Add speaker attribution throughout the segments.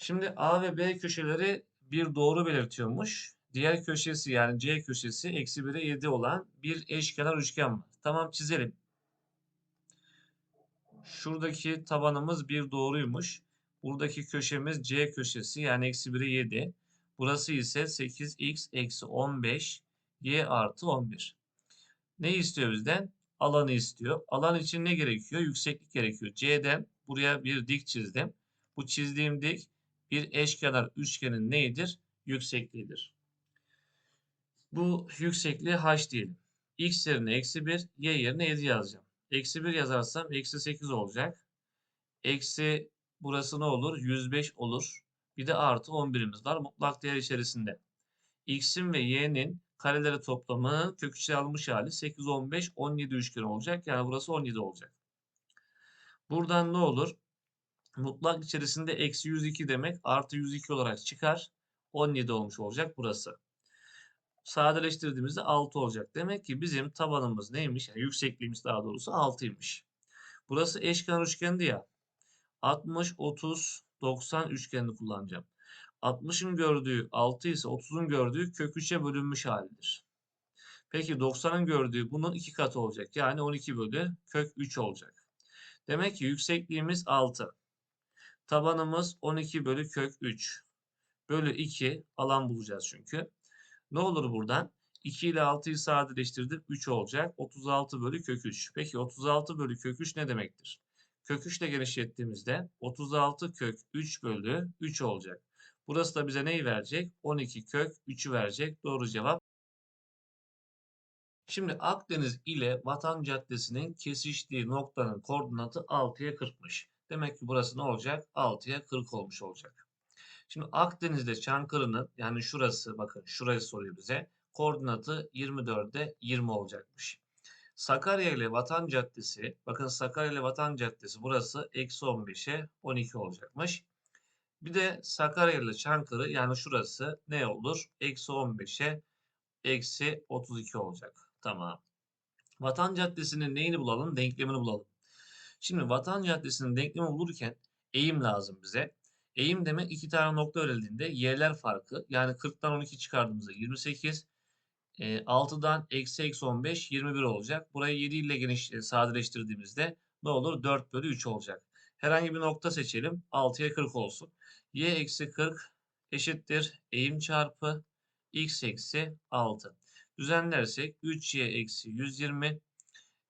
Speaker 1: Şimdi A ve B köşeleri bir doğru belirtiyormuş. Diğer köşesi yani C köşesi eksi 1'e 7 olan bir eşkenar üçgen var. Tamam çizelim. Şuradaki tabanımız bir doğruymuş. Buradaki köşemiz C köşesi yani eksi 1'e 7. Burası ise 8x eksi 15 y artı 11. Ne istiyor bizden? Alanı istiyor. Alan için ne gerekiyor? Yükseklik gerekiyor. C'den buraya bir dik çizdim. Bu çizdiğim dik bir eşkenar üçgenin neyidir? Yüksekliğidir. Bu yüksekliği h diyelim. x yerine eksi 1, y yerine 7 yazacağım. Eksi 1 yazarsam eksi 8 olacak. Eksi burası ne olur? 105 olur. Bir de artı 11'imiz var mutlak değer içerisinde. x'in ve y'nin kareleri toplamı kök içine alınmış hali 8, 15, 17 üçgen olacak. Yani burası 17 olacak. Buradan ne olur? Mutlak içerisinde eksi 102 demek artı 102 olarak çıkar. 17 olmuş olacak burası. Sadeleştirdiğimizde 6 olacak. Demek ki bizim tabanımız neymiş? Yani yüksekliğimiz daha doğrusu 6'ymış. Burası eşkenar üçgendi ya. 60, 30, 90 üçgenini kullanacağım. 60'ın gördüğü 6 ise 30'un gördüğü kök 3'e bölünmüş halidir. Peki 90'ın gördüğü bunun iki katı olacak. Yani 12 bölü kök 3 olacak. Demek ki yüksekliğimiz 6. Tabanımız 12 bölü kök 3. Bölü 2 alan bulacağız çünkü. Ne olur buradan? 2 ile 6'yı sadeleştirdim. 3 olacak. 36 bölü kök 3. Peki 36 bölü kök 3 ne demektir? Kök 3 ile genişlettiğimizde 36 kök 3 bölü 3 olacak. Burası da bize neyi verecek? 12 kök 3'ü verecek. Doğru cevap. Şimdi Akdeniz ile Vatan Caddesi'nin kesiştiği noktanın koordinatı 6'ya 40'mış. Demek ki burası ne olacak? 6'ya 40 olmuş olacak. Şimdi Akdeniz'de Çankırı'nın yani şurası bakın şurayı soruyor bize. Koordinatı 24'e 20 olacakmış. Sakarya ile Vatan Caddesi bakın Sakarya ile Vatan Caddesi burası eksi 15'e 12 olacakmış. Bir de Sakarya ile Çankırı yani şurası ne olur? Eksi 15'e eksi 32 olacak. Tamam. Vatan Caddesi'nin neyini bulalım? Denklemini bulalım. Şimdi Vatan Caddesi'nin denklemi bulurken eğim lazım bize. Eğim demek iki tane nokta verildiğinde yerler farkı. Yani 40'tan 12 çıkardığımızda 28. E, 6'dan eksi eksi 15 21 olacak. Burayı 7 ile geniş e, sadeleştirdiğimizde ne olur? 4 bölü 3 olacak. Herhangi bir nokta seçelim. 6'ya 40 olsun. Y eksi 40 eşittir. Eğim çarpı x eksi 6. Düzenlersek 3y eksi 120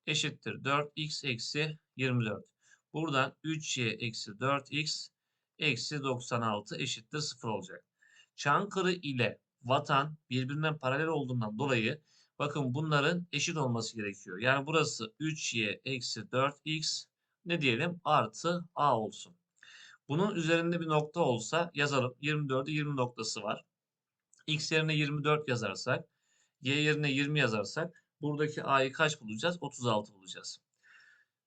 Speaker 1: eşittir 4x eksi 24. Buradan 3y eksi 4x eksi 96 eşittir 0 olacak. Çankırı ile Vatan birbirinden paralel olduğundan dolayı bakın bunların eşit olması gerekiyor. Yani burası 3y eksi 4x ne diyelim artı a olsun. Bunun üzerinde bir nokta olsa yazalım. 24'e 20 noktası var. x yerine 24 yazarsak y yerine 20 yazarsak buradaki a'yı kaç bulacağız? 36 bulacağız.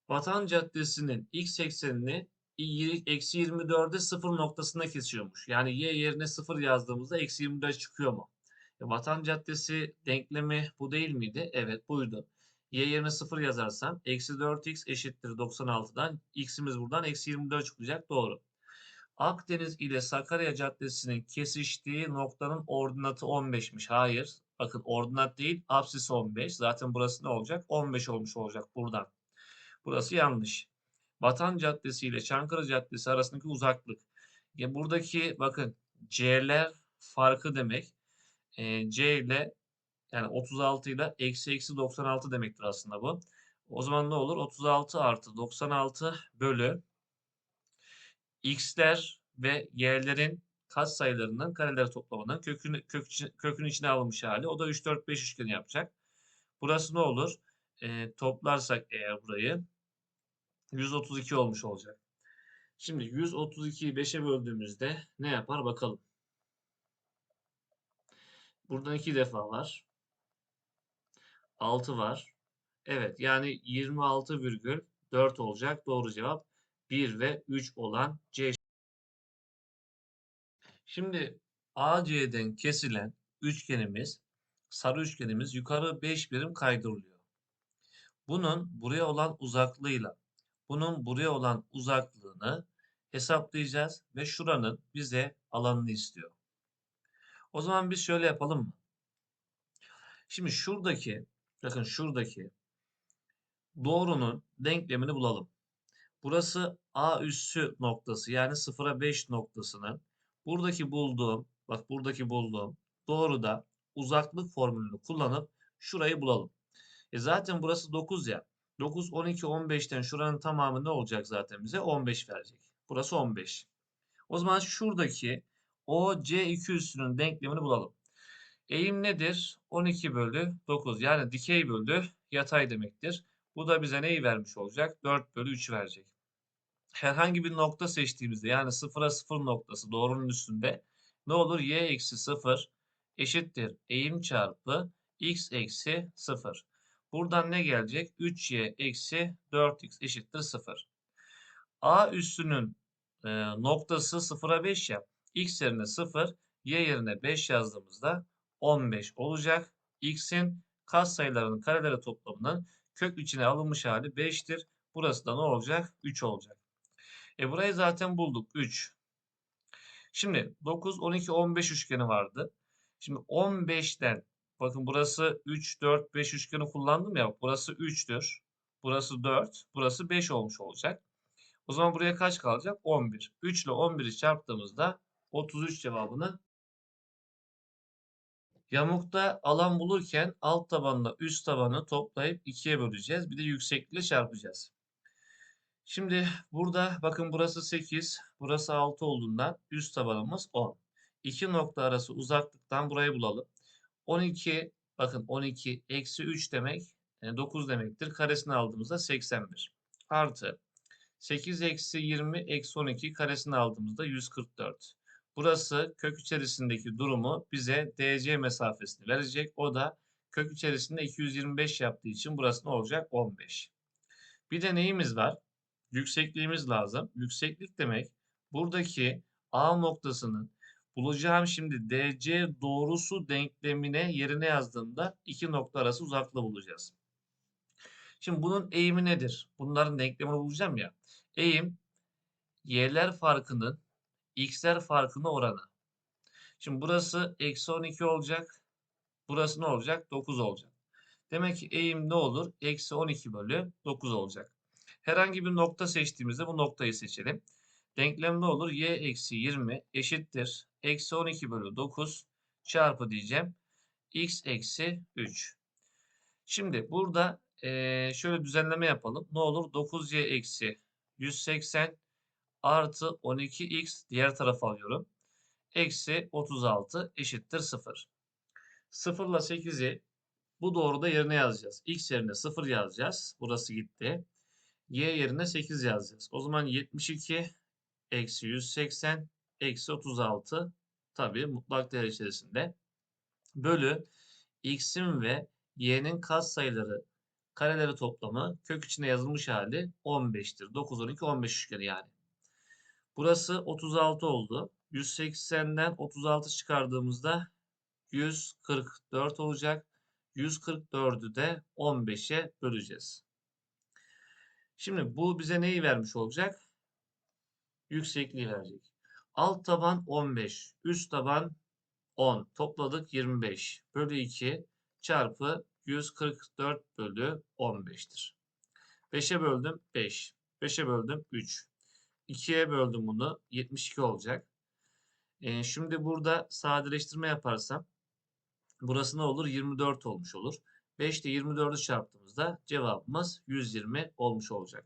Speaker 1: Vatan Caddesi'nin x eksenini eksi 24'e 0 noktasında kesiyormuş. Yani y yerine 0 yazdığımızda eksi 24 çıkıyor mu? E, Vatan Caddesi denklemi bu değil miydi? Evet buydu. y yerine 0 yazarsam eksi 4x eşittir 96'dan x'imiz buradan eksi 24 çıkacak. Doğru. Akdeniz ile Sakarya Caddesi'nin kesiştiği noktanın ordinatı 15'miş. Hayır. Bakın ordinat değil apsis 15. Zaten burası ne olacak? 15 olmuş olacak buradan. Burası yanlış. Vatan Caddesi ile Çankırı Caddesi arasındaki uzaklık. Ya buradaki bakın C'ler farkı demek. E, C ile yani 36 ile eksi eksi 96 demektir aslında bu. O zaman ne olur? 36 artı 96 bölü x'ler ve y'lerin katsayılarının kareleri toplamının kökün, kök, kökün içine alınmış hali. O da 3, 4, 5 üçgeni yapacak. Burası ne olur? E, toplarsak eğer burayı 132 olmuş olacak. Şimdi 132'yi 5'e böldüğümüzde ne yapar bakalım. Buradan 2 defa var. 6 var. Evet yani 26,4 olacak. Doğru cevap 1 ve 3 olan C. Şimdi AC'den kesilen üçgenimiz, sarı üçgenimiz yukarı 5 birim kaydırılıyor. Bunun buraya olan uzaklığıyla bunun buraya olan uzaklığını hesaplayacağız ve şuranın bize alanını istiyor. O zaman biz şöyle yapalım mı? Şimdi şuradaki, bakın şuradaki doğrunun denklemini bulalım. Burası A üssü noktası yani 0'a 5 noktasının buradaki bulduğum, bak buradaki bulduğum doğruda uzaklık formülünü kullanıp şurayı bulalım. E zaten burası 9 ya. 9, 12, 15'ten şuranın tamamı ne olacak zaten bize? 15 verecek. Burası 15. O zaman şuradaki OC2 üssünün denklemini bulalım. Eğim nedir? 12 bölü 9. Yani dikey bölü yatay demektir. Bu da bize neyi vermiş olacak? 4 bölü 3 verecek. Herhangi bir nokta seçtiğimizde yani 0'a 0 noktası doğrunun üstünde ne olur? Y eksi 0 eşittir eğim çarpı x eksi 0. Buradan ne gelecek? 3y eksi 4x eşittir 0. A üssünün e, noktası 0'a 5 ya. X yerine 0, y yerine 5 yazdığımızda 15 olacak. X'in katsayılarının kareleri toplamının kök içine alınmış hali 5'tir. Burası da ne olacak? 3 olacak. E burayı zaten bulduk. 3. Şimdi 9, 12, 15 üçgeni vardı. Şimdi 15'ten bakın burası 3, 4, 5 üçgeni kullandım ya. Burası 3'tür. Burası 4. Burası 5 olmuş olacak. O zaman buraya kaç kalacak? 11. 3 ile 11'i çarptığımızda 33 cevabını Yamukta alan bulurken alt tabanla üst tabanı toplayıp ikiye böleceğiz. Bir de yüksekliği çarpacağız. Şimdi burada bakın burası 8, burası 6 olduğundan üst tabanımız 10. İki nokta arası uzaklıktan burayı bulalım. 12 bakın 12 eksi 3 demek yani 9 demektir. Karesini aldığımızda 81 artı 8 eksi 20 eksi 12 karesini aldığımızda 144. Burası kök içerisindeki durumu bize DC mesafesini verecek. O da kök içerisinde 225 yaptığı için burası ne olacak? 15. Bir de neyimiz var? Yüksekliğimiz lazım. Yükseklik demek buradaki A noktasının bulacağım şimdi DC doğrusu denklemine yerine yazdığımda iki nokta arası uzaklığı bulacağız. Şimdi bunun eğimi nedir? Bunların denklemini bulacağım ya. Eğim y'ler farkının x'ler farkına oranı. Şimdi burası eksi 12 olacak. Burası ne olacak? 9 olacak. Demek ki eğim ne olur? Eksi 12 bölü 9 olacak. Herhangi bir nokta seçtiğimizde bu noktayı seçelim. Denklem ne olur? y eksi 20 eşittir. Eksi 12 bölü 9 çarpı diyeceğim. x eksi 3. Şimdi burada şöyle düzenleme yapalım. Ne olur? 9y eksi 180 artı 12x diğer tarafa alıyorum. Eksi 36 eşittir 0. 0 ile 8'i bu doğruda yerine yazacağız. X yerine 0 yazacağız. Burası gitti. Y yerine 8 yazacağız. O zaman 72 eksi 180 eksi 36 tabi mutlak değer içerisinde bölü x'in ve y'nin katsayıları kareleri toplamı kök içine yazılmış hali 15'tir. 9, 12, 15 üçgeni yani. Burası 36 oldu. 180'den 36 çıkardığımızda 144 olacak. 144'ü de 15'e böleceğiz. Şimdi bu bize neyi vermiş olacak? Yüksekliği verecek. Alt taban 15, üst taban 10. Topladık 25 bölü 2 çarpı 144 bölü 15'tir. 5'e böldüm 5. 5'e böldüm 3. 2'ye böldüm bunu. 72 olacak. Ee, şimdi burada sadeleştirme yaparsam burası ne olur? 24 olmuş olur. 5 ile 24'ü çarptığımızda cevabımız 120 olmuş olacak.